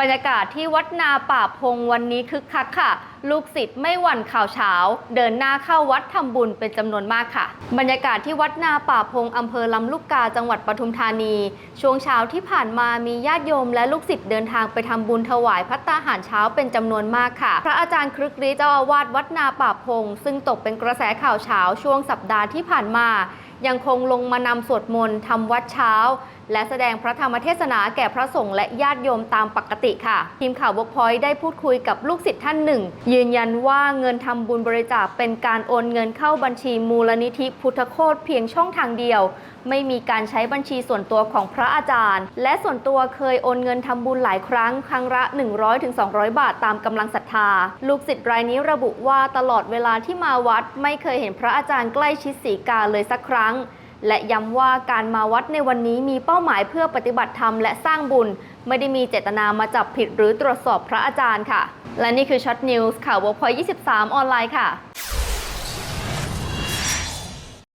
บรรยากาศที่วัดนาป่าพงวันนี้คึกคักค่ะ ลูกศิษย์ไม่หวั่นข่าวเช้า เดินหน้าเข้าวัดทำบุญเป็นจำนวนมากค่ะ บรรยากาศที่วัดนาป่าพงอำเภอลำลูกกาจังหวัดปทุมธานี ช่วงเช้าที่ผ่านมามีญาติโยมและลูกศิษย์เดินทางไปทำบุญถวายพัตตาหารเช้าเป็นจำนวนมากค่ะ พระอาจารย์ครึกฤทธิ์เจ้าอาวาสวัดนาป่าพง ซึ่งตกเป็นกระแสข่าวเช้าช่วงสัปดาห์ที่ผ่านมา ยังคงลงมานำสวดมนต์ทำวัดเช้า และแสดงพระธรรมเทศนาแก่พระสงฆ์และญาติโยมตามปกติค่ะ ทีมข่าวบกพอยได้พูดคุยกับลูกศิษย์ท่านหนึ่ง ยืนยันว่าเงินทำบุญบริจาคเป็นการโอนเงินเข้าบัญชีมูลนิธิพุทธโคตเพียงช่องทางเดียว ไม่มีการใช้บัญชีส่วนตัวของพระอาจารย์ และส่วนตัวเคยโอนเงินทำบุญหลายครั้ง ครั้งละ 100-200 บาทตามกำลังศรัทธา ลูกศิษย์รายนี้ระบุว่าตลอดเวลาที่มาวัด ไม่เคยเห็นพระอาจารย์ใกล้ชิดสีกาเลยสักครั้ง และย้ำว่าการมาวัดในวันนี้มีเป้าหมายเพื่อปฏิบัติธรรมและสร้างบุญ ไม่ได้มีเจตนามาจับผิดหรือตรวจสอบพระอาจารย์ค่ะ และนี่คือช็อตนิวส์ข่าววพอย23 ออนไลน์ค่ะ